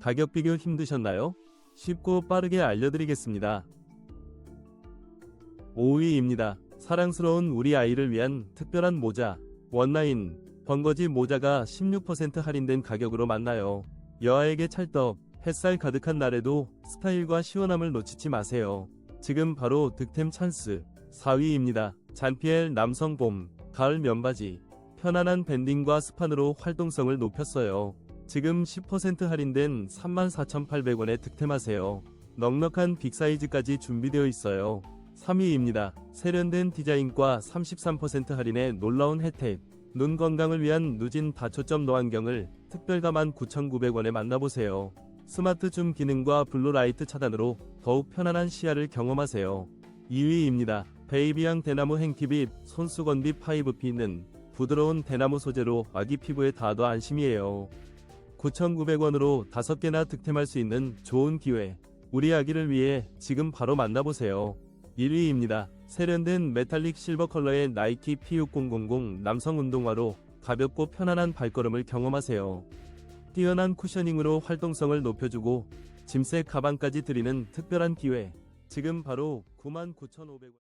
가격 비교 힘드셨나요? 쉽고 빠르게 알려드리겠습니다. 5위입니다. 사랑스러운 우리 아이를 위한 특별한 모자, 원라인, 번거지 모자가 16% 할인된 가격으로 만나요. 여아에게 찰떡, 햇살 가득한 날에도 스타일과 시원함을 놓치지 마세요. 지금 바로 득템 찬스. 4위입니다. 잔피엘 남성 봄, 가을 면바지. 편안한 밴딩과 스판으로 활동성을 높였어요. 지금 10% 할인된 34,800원에 득템하세요. 넉넉한 빅사이즈까지 준비되어 있어요. 3위입니다. 세련된 디자인과 33% 할인의 놀라운 혜택. 눈 건강을 위한 누진 다초점 노안경을 특별가 19,900원에 만나보세요. 스마트 줌 기능과 블루라이트 차단으로 더욱 편안한 시야를 경험하세요. 2위입니다. 베이비양 대나무 행티빗 손수건빗 파이브피는 부드러운 대나무 소재로 아기 피부에 닿아도 안심이에요. 9,900원으로 5개나 득템할 수 있는 좋은 기회. 우리 아기를 위해 지금 바로 만나보세요. 1위입니다. 세련된 메탈릭 실버 컬러의 나이키 P6000 남성 운동화로 가볍고 편안한 발걸음을 경험하세요. 뛰어난 쿠셔닝으로 활동성을 높여주고 짐색 가방까지 드리는 특별한 기회. 지금 바로 99,500원.